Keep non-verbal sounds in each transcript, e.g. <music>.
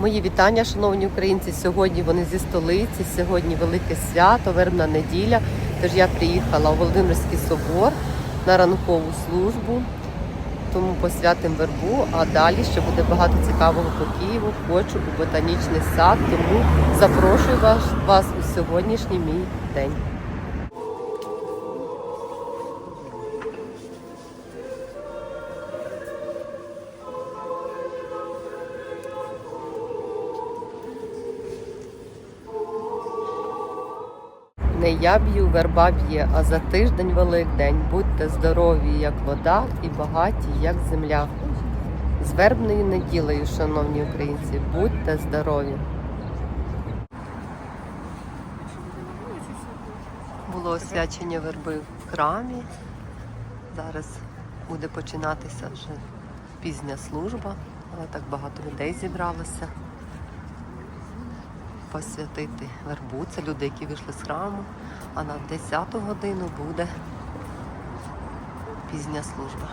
Мої вітання, шановні українці. Сьогодні вони зі столиці. Сьогодні велике свято, вербна неділя. Тож я приїхала у Володимирський собор на ранкову службу. Тому посвятим вербу, а далі ще буде багато цікавого по Києву. Хочу у ботанічний сад. Тому запрошую вас, вас у сьогоднішній мій день. Не я б'ю, верба б'є, а за тиждень Великдень. Будьте здорові, як вода, і багаті, як земля. З вербною неділею, шановні українці, будьте здорові. Було освячення верби в храмі. Зараз буде починатися вже пізня служба, але так багато людей зібралося посвятити вербу. Це люди, які вийшли з храму. А на 10 годину буде пізня служба.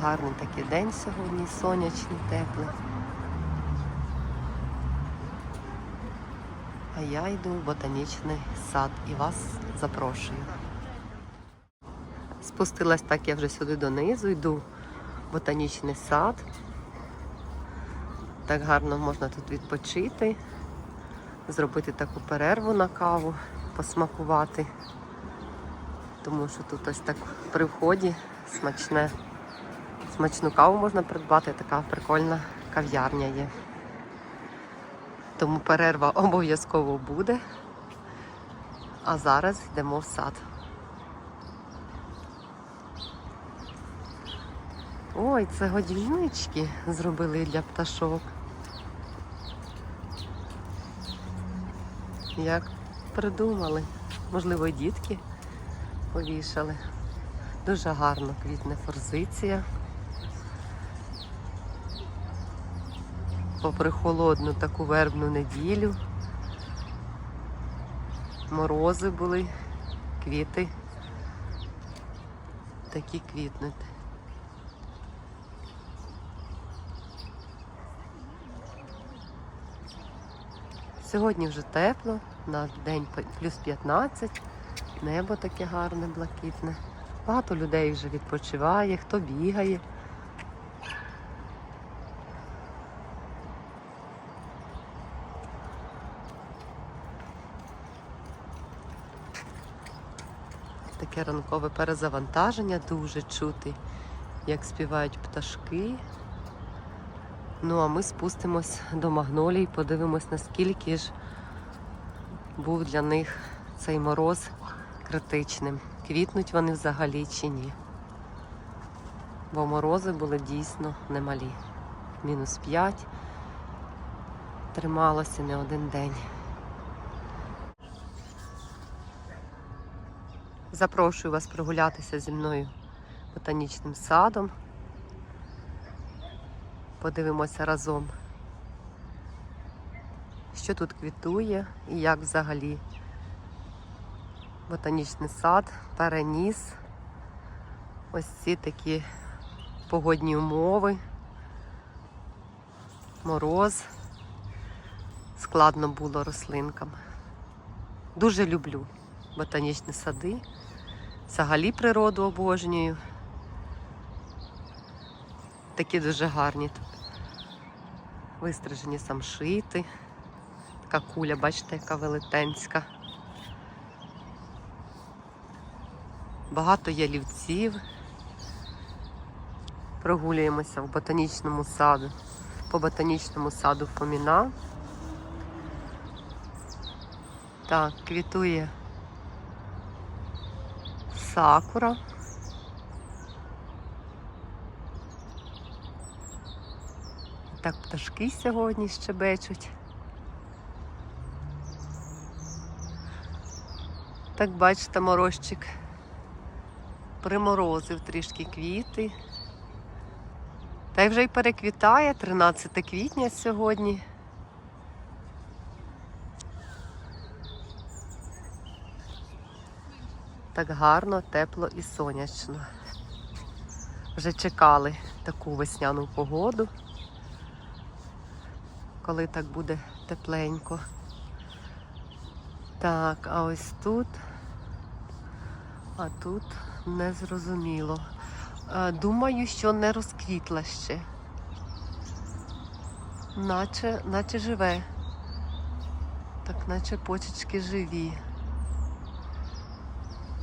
Гарний такий день сьогодні, сонячний, теплий. А я йду в ботанічний сад і вас запрошую. Спустилась так я вже сюди донизу, йду в ботанічний сад. Так гарно можна тут відпочити, зробити таку перерву на каву, посмакувати. Тому що тут ось так при вході смачне, смачну каву можна придбати, така прикольна кав'ярня є. Тому перерва <laughs> обов'язково буде. А зараз йдемо в сад. Ой, це годівнички зробили для пташок. Як придумали. Можливо, і дітки повішали. Дуже гарно квітне форзиція. Попри холодну таку вербну неділю. Морози були, квіти. Такі квітнуть. Сьогодні вже тепло, на день плюс 15, небо таке гарне, блакитне. Багато людей вже відпочиває, хто бігає. Таке ранкове перезавантаження дуже чути, як співають пташки. Ну, а ми спустимось до магнолій, подивимось, наскільки ж був для них цей мороз критичним. Квітнуть вони взагалі чи ні. Бо морози були дійсно немалі. Мінус 5 трималося не один день. Запрошую вас прогулятися зі мною ботанічним садом. Подивимося разом, що тут квітує і як взагалі ботанічний сад переніс ось ці такі погодні умови, мороз. Складно було рослинкам. Дуже люблю ботанічні сади, взагалі природу обожнюю. Такі дуже гарні тут. Вистрижені самшити. Така куля, бачите, яка велетенська. Багато ялівців. Прогулюємося в ботанічному саду. По ботанічному саду Фоміна. Так, квітує сакура. Так пташки сьогодні щебечуть. Так бачите, морозчик приморозив трішки квіти. Та й вже й переквітає 13 квітня сьогодні. Так гарно, тепло і сонячно. вже чекали таку весняну погоду, коли так буде тепленько. Так, а ось тут, а тут не зрозуміло. Е, Думаю, що не розквітла ще. Наче, наче живе. Так, наче почечки живі.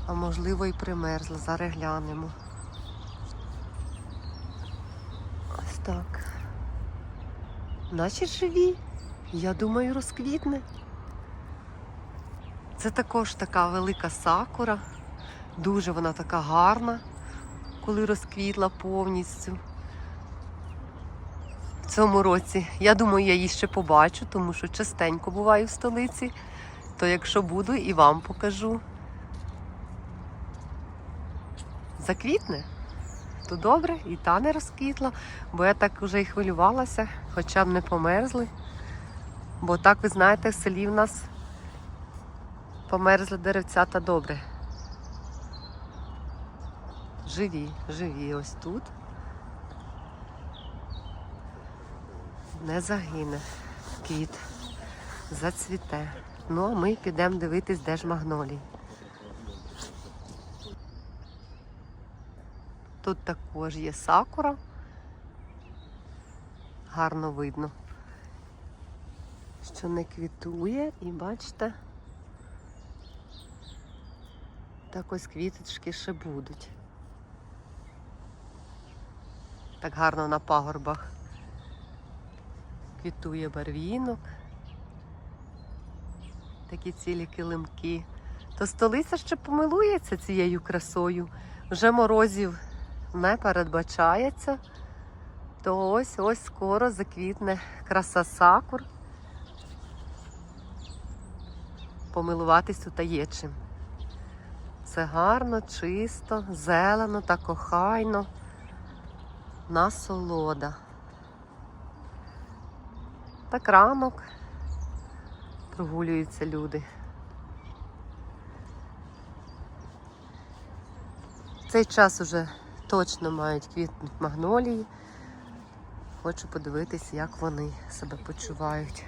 А можливо і примерзла. Зараз глянемо. Ось так. Наче живі. Я думаю, розквітне. Це також така велика сакура. Дуже вона така гарна, коли розквітла повністю. В цьому році. Я думаю, я її ще побачу, тому що частенько буваю в столиці. То якщо буду, і вам покажу. Заквітне, то добре, і та не розквітла, бо я так вже і хвилювалася, хоча б не померзли. Бо так, ви знаєте, в селі в нас померзли деревця та добре. Живі, живі ось тут. Не загине квіт, зацвіте. Ну, а ми підемо дивитись, де ж магнолій. Тут також є сакура. Гарно видно, що не квітує, і бачите, так ось квіточки ще будуть. Так гарно на пагорбах квітує барвінок. Такі цілі килимки. То столиця ще помилується цією красою. Вже морозів не передбачається. То ось ось скоро заквітне краса сакур. Помилуватись тут є чим. Це гарно, чисто, зелено та кохайно. Насолода. Так ранок прогулюються люди. В цей час уже точно мають квітнуть магнолії. Хочу подивитись, як вони себе почувають.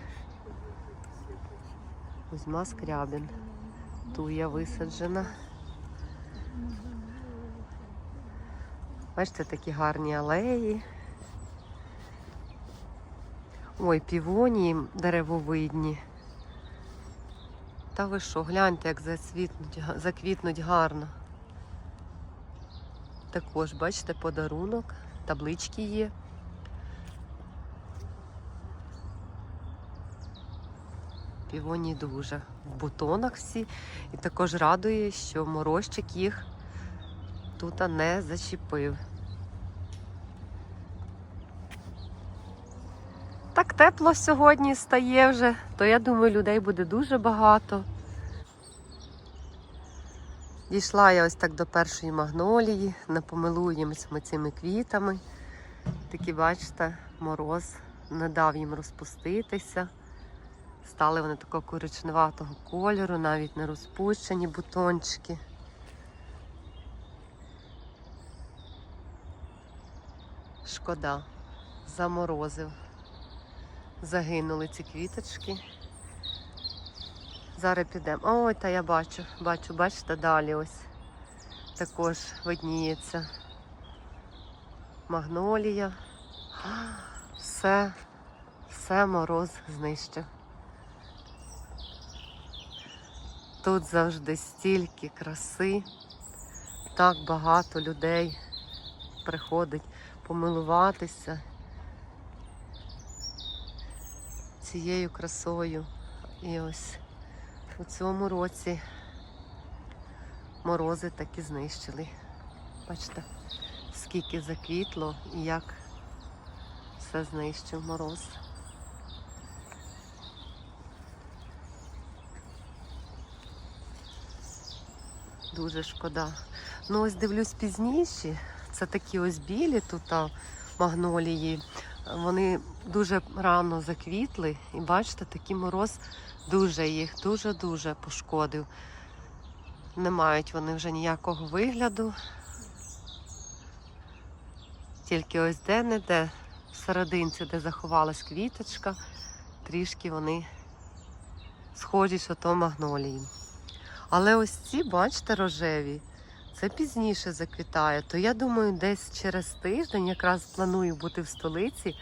Кузьма Скрябін. Туя висаджена. Бачите, такі гарні алеї. Ой, півонії деревовидні. Та ви що, гляньте, як заквітнуть гарно. Також, бачите, подарунок, таблички є. Півоні дуже в бутонах всі. І також радує, що морозчик їх тут не зачепив. Так тепло сьогодні стає вже, то я думаю, людей буде дуже багато. Дійшла я ось так до першої магнолії, не помилуємось ми цими квітами. Такі, бачите, мороз не дав їм розпуститися. Стали вони такого коричневатого кольору, навіть не розпущені бутончики. Шкода, заморозив. Загинули ці квіточки. Зараз підемо. Ой, та я бачу, бачу, бачите, далі ось також видніється магнолія. Все, все мороз знищив. Тут завжди стільки краси, так багато людей приходить помилуватися цією красою. І ось у цьому році морози так і знищили. Бачите, скільки заквітло і як все знищив мороз. Дуже шкода. Ну ось дивлюсь пізніше. Це такі ось білі тут а, магнолії. Вони дуже рано заквітли, і бачите, такий мороз дуже їх дуже-дуже пошкодив. Не мають вони вже ніякого вигляду. Тільки ось де-не-де, в серединці, де заховалась квіточка, трішки вони схожі, що то магнолії. Але ось ці, бачите, рожеві, це пізніше заквітає. То я думаю, десь через тиждень якраз планую бути в столиці.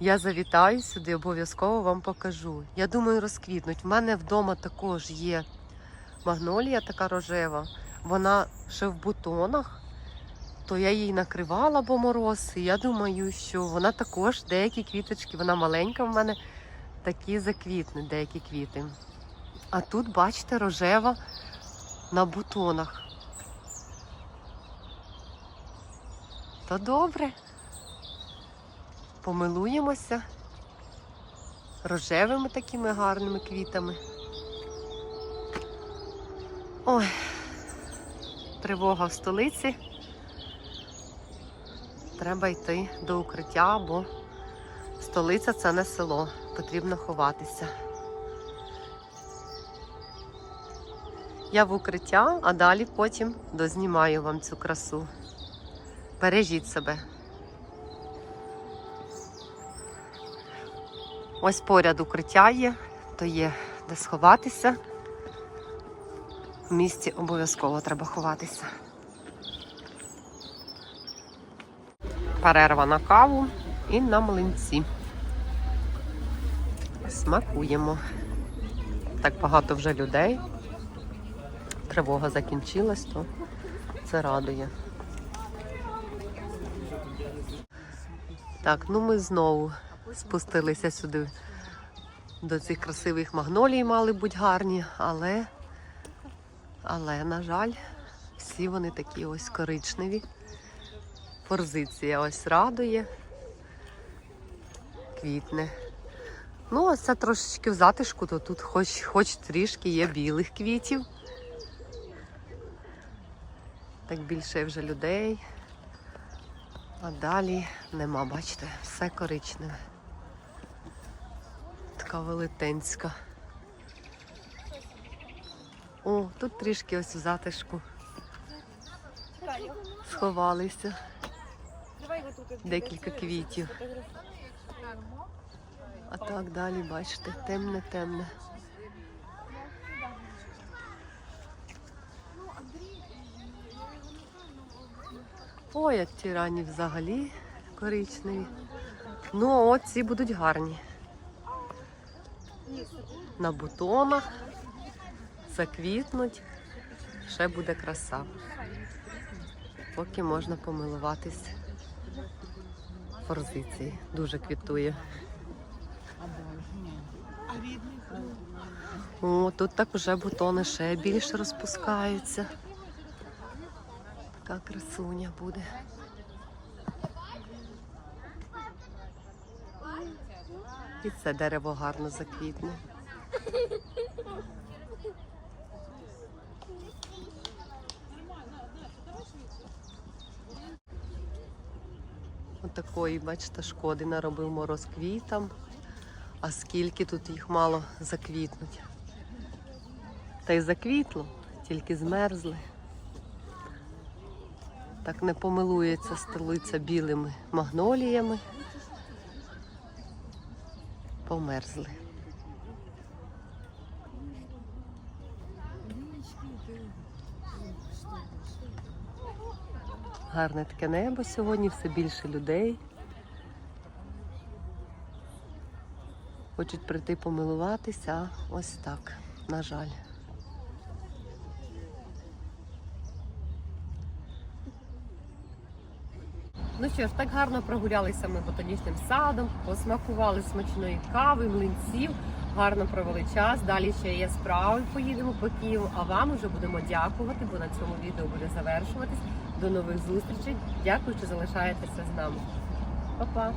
Я завітаю сюди, обов'язково вам покажу. Я думаю, розквітнуть. В мене вдома також є магнолія така рожева. Вона ще в бутонах, то я її накривала, бо мороз. І я думаю, що вона також деякі квіточки, вона маленька в мене, такі заквітнуть, деякі квіти. А тут, бачите, рожева на бутонах. То добре. Помилуємося рожевими такими гарними квітами. Ой, тривога в столиці. Треба йти до укриття, бо столиця це не село. Потрібно ховатися. Я в укриття, а далі потім дознімаю вам цю красу. Бережіть себе. Ось поряд укриття є, то є де сховатися. В місті обов'язково треба ховатися. Перерва на каву і на млинці. Смакуємо. Так багато вже людей. Тривога закінчилась, то це радує. Так, ну ми знову спустилися сюди до цих красивих магнолій, мали бути гарні, але, але, на жаль, всі вони такі ось коричневі. Форзиція ось радує, квітне. Ну, ось це трошечки в затишку, то тут хоч, хоч трішки є білих квітів. Так більше вже людей. А далі нема, бачите, все коричневе. Така велетенська. О, тут трішки ось в затишку сховалися. Декілька квітів. А так далі, бачите, темне-темне. Як ті ранні взагалі коричневі. Ну, а от ці будуть гарні. На бутонах заквітнуть, ще буде краса. Поки можна помилуватись форзиції. Дуже квітує. О, тут так вже бутони ще більше розпускаються. Така красуня буде. І це дерево гарно заквітне. Отакої, бачите, шкоди наробив мороз квітам. А скільки тут їх мало заквітнуть. Та й заквітло, тільки змерзли. Так не помилується столиця білими магноліями. Померзли. Гарне таке небо сьогодні, все більше людей. Хочуть прийти помилуватися, ось так, на жаль. Ну що ж, так гарно прогулялися ми ботанічним садом, посмакували смачної кави, млинців, гарно провели час. Далі ще є справи, поїдемо по Києву, а вам вже будемо дякувати, бо на цьому відео буде завершуватись. До нових зустрічей. Дякую, що залишаєтеся з нами. Па-па!